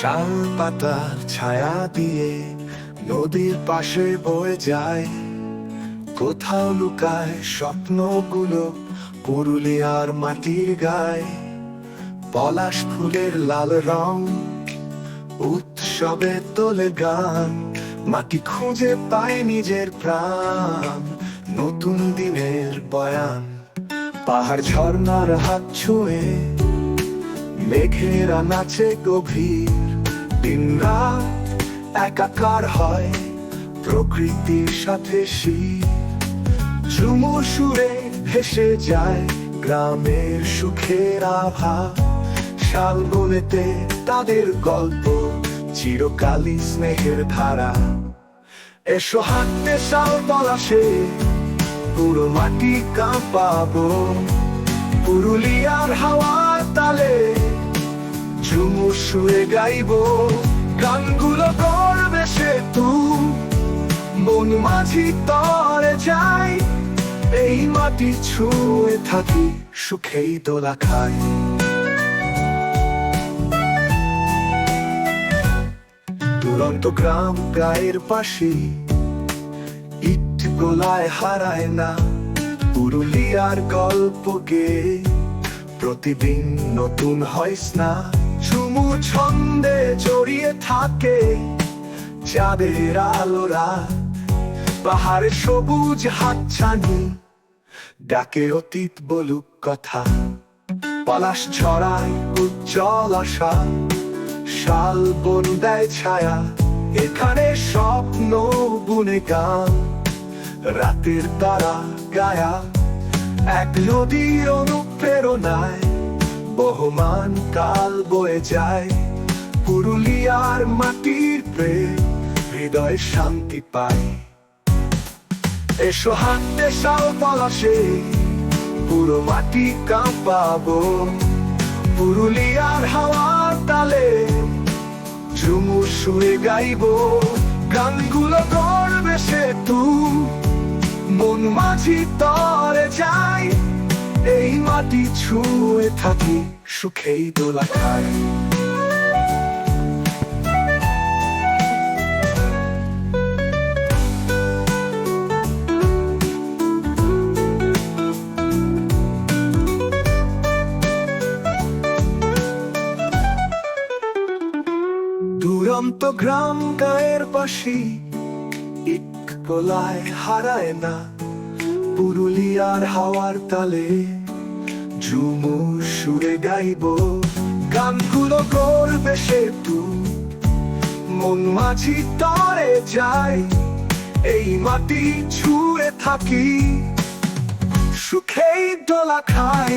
শাল পাতার ছায়া দিয়ে নদীর পাশে বয়ে যায়। কোথাও লুকায় স্বপ্নগুলো পুরুলিয়ার মাটির গায়ে। পলাশ ফুলের লাল রং উৎসবে তোলে গান। মাটি খুঁজে পায় নিজের প্রাণ, নতুন দিনের বয়ান। পাহাড় ঝর্ণার হাত ছুঁয়ে মেঘেরা নাচে গভীর। দিন রাত একাকার হয় প্রকৃতির সাথে শীত ঝুমুর সুরে ভেসে যায় গ্রামের সুখের আভা শাল বনেতে তাদের গল্প চিরকালই স্নেহের ধারা। এসো হাঁটতে শাল পলাশে, পুরো মাটি কাঁপাবো। পুরুলিয়ার হাওয়ার তালে ঝুমুর সুরে গাইবো, গানগুলো করবে সে তুই মন মাঝি তরে যাই, এই মাটি ছুঁয়ে থাকি, সুখেই দোলা খাই দুরন্ত গ্রাম গায়ের পাশে, ইট গোলায় হারায় না। পুরুলিয়ার গল্পকে প্রতিদিন নতুন হয় না ঝুমু ছন্দে জড়িয়ে থাকে চাঁদের আলোরা। পাহাড়ে সবুজ হাতছানি, ডাকে অতীত বলুক কথা। পলাশ ছড়ায় উজ্জ্বল আশা, শাল বন দেয় ছায়া, এখানে স্বপ্ন বুনে গান। রাতের তারা গায়া, এক নদীর অনুপ্রেরণায় বহমান কাল বয়ে যায়। পুরুলিয়ার মাটির প্রেম, হৃদয় শান্তি পায়। এসো হাতে শাল পলাশে, পুরো মাটি কাঁপাবো। পুরুলিয়ার হাওয়ার তালে ঝুমুর শুয়ে গাইব। গানগুলো করবে সে তু মন মাঝি তরে এই মাটি ছুঁয়ে থাকি, সুখেই দোলা খায় দুরন্ত গ্রাম গায়ের পাশি ইট গোলায় হারায় না, পুরুলিয়ার হাওয়ার তালে। ঝুমুর সুরে গাইব, গানগুলো করবে সে তু মন মাঝি তরে যায়, এই মাটি ছুঁড়ে থাকি, সুখেই দোলা খাই।